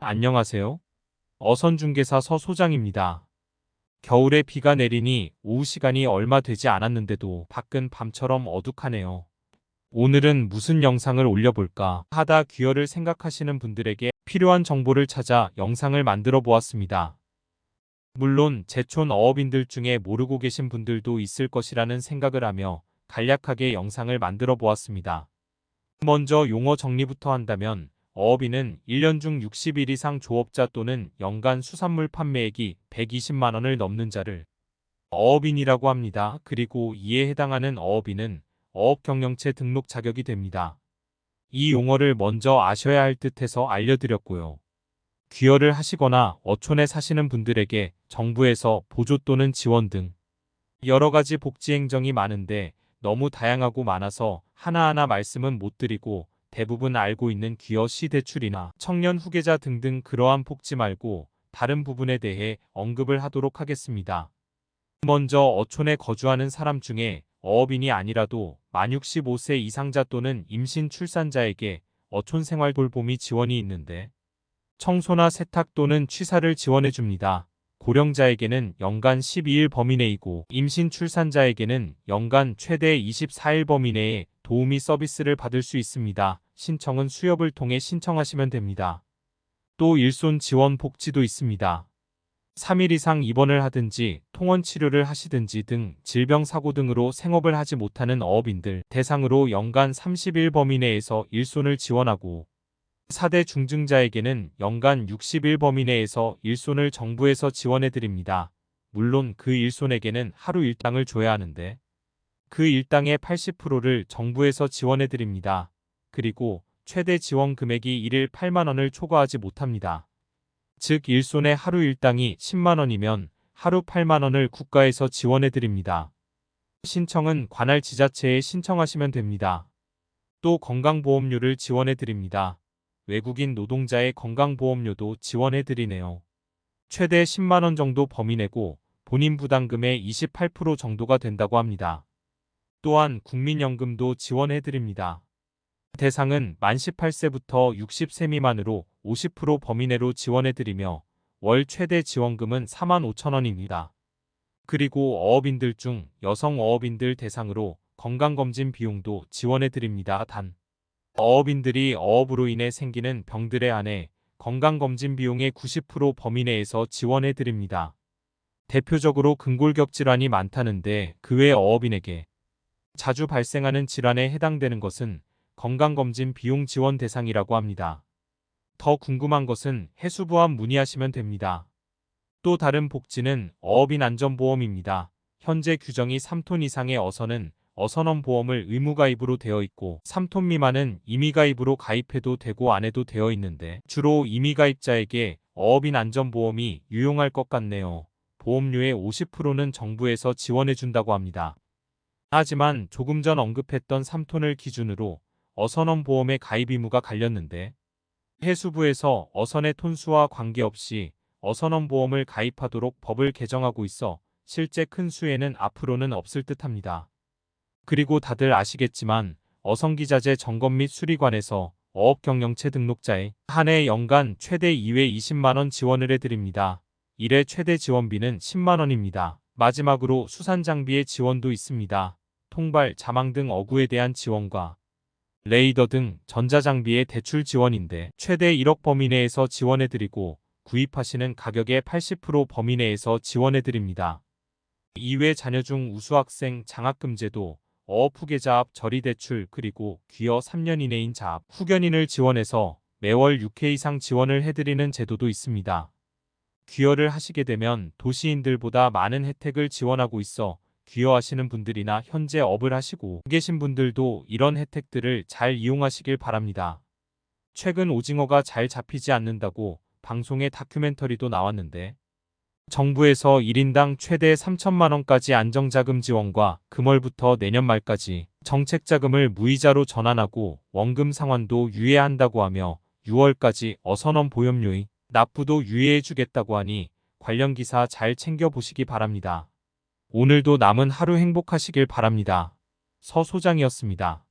안녕하세요. 어선중개사 서 소장입니다. 겨울에 비가 내리니 오후 시간이 얼마 되지 않았는데도 밖은 밤처럼 어둑하네요. 오늘은 무슨 영상을 올려볼까 하다 귀여를 생각하시는 분들에게 필요한 정보를 찾아 영상을 만들어 보았습니다. 물론 제촌 어업인들 중에 모르고 계신 분들도 있을 것이라는 생각을 하며 간략하게 영상을 만들어 보았습니다. 먼저 용어 정리부터 한다면 어업인은 1년 중 60일 이상 조업자 또는 연간 수산물 판매액이 120만 원을 넘는 자를 어업인이라고 합니다. 그리고 이에 해당하는 어업인은 어업경영체 등록 자격이 됩니다. 이 용어를 먼저 아셔야 할 듯해서 알려드렸고요. 귀여를 하시거나 어촌에 사시는 분들에게 정부에서 보조 또는 지원 등 여러 가지 복지 행정이 많은데 너무 다양하고 많아서 하나하나 말씀은 못 드리고 대부분 알고 있는 귀여 시 대출이나 청년 후계자 등등 그러한 복지 말고 다른 부분에 대해 언급을 하도록 하겠습니다. 먼저 어촌에 거주하는 사람 중에 어업인이 아니라도 만 65세 이상자 또는 임신 출산자에게 어촌 생활 돌봄이 지원이 있는데 청소나 세탁 또는 취사를 지원해 줍니다. 고령자에게는 연간 12일 범위 내이고 임신 출산자에게는 연간 최대 24일 범위 내에 도우미 서비스를 받을 수 있습니다. 신청은 수협을 통해 신청하시면 됩니다. 또 일손 지원 복지도 있습니다. 3일 이상 입원을 하든지 통원 치료를 하시든지 등 질병 사고 등으로 생업을 하지 못하는 어업인들 대상으로 연간 30일 범위 내에서 일손을 지원하고 4대 중증자에게는 연간 60일 범위 내에서 일손을 정부에서 지원해 드립니다. 물론 그 일손에게는 하루 일당을 줘야 하는데 그 일당의 80%를 정부에서 지원해 드립니다. 그리고 최대 지원 금액이 1일 8만 원을 초과하지 못합니다. 즉 일손의 하루 일당이 10만 원이면 하루 8만 원을 국가에서 지원해 드립니다. 신청은 관할 지자체에 신청하시면 됩니다. 또 건강보험료를 지원해 드립니다. 외국인 노동자의 건강보험료도 지원해 드리네요. 최대 10만 원 정도 범위 내고 본인 부담금의 28% 정도가 된다고 합니다. 또한 국민연금도 지원해 드립니다. 대상은 만 18세부터 60세 미만으로 50% 범위 내로 지원해 드리며 월 최대 지원금은 4만 5천 원입니다. 그리고 어업인들 중 여성 어업인들 대상으로 건강검진 비용도 지원해 드립니다. 단 어업인들이 어업으로 인해 생기는 병들에 한해 건강검진 비용의 90% 범위 내에서 지원해 드립니다. 대표적으로 근골격 질환이 많다는데 그 외 어업인에게 자주 발생하는 질환에 해당되는 것은 건강검진 비용 지원 대상이라고 합니다. 더 궁금한 것은 해수부와 문의하시면 됩니다. 또 다른 복지는 어업인 안전보험입니다. 현재 규정이 3톤 이상의 어선은 어선원 보험을 의무가입으로 되어 있고 3톤 미만은 임의가입으로 가입해도 되고 안 해도 되어 있는데 주로 임의가입자에게 어업인 안전보험이 유용할 것 같네요. 보험료의 50%는 정부에서 지원해준다고 합니다. 하지만 조금 전 언급했던 3톤을 기준으로 어선원 보험에 가입 의무가 갈렸는데 해수부에서 어선의 톤수와 관계없이 어선원 보험을 가입하도록 법을 개정하고 있어 실제 큰 수에는 앞으로는 없을 듯합니다. 그리고 다들 아시겠지만 어선기자재 점검 및 수리관에서 어업경영체 등록자에 한해 연간 최대 2회 20만원 지원을 해드립니다. 1회 최대 지원비는 10만원입니다. 마지막으로 수산장비의 지원도 있습니다. 통발, 자망 등 어구에 대한 지원과 레이더 등 전자장비의 대출 지원인데 최대 1억 범위 내에서 지원해드리고 구입하시는 가격의 80% 범위 내에서 지원해드립니다. 이외 자녀 중 우수학생 장학금제도 어업 후계자압 저리대출 그리고 귀여 3년 이내인 자압 후견인을 지원해서 매월 6회 이상 지원을 해드리는 제도도 있습니다. 귀여를 하시게 되면 도시인들보다 많은 혜택을 지원하고 있어 귀여하시는 분들이나 현재 업을 하시고 계신 분들도 이런 혜택들을 잘 이용하시길 바랍니다. 최근 오징어가 잘 잡히지 않는다고 방송에 다큐멘터리도 나왔는데 정부에서 1인당 최대 3천만 원까지 안정자금 지원과 금월부터 내년 말까지 정책자금을 무이자로 전환하고 원금 상환도 유예한다고 하며 6월까지 어선원 보험료의 납부도 유예해주겠다고 하니 관련 기사 잘 챙겨보시기 바랍니다. 오늘도 남은 하루 행복하시길 바랍니다. 서 소장이었습니다.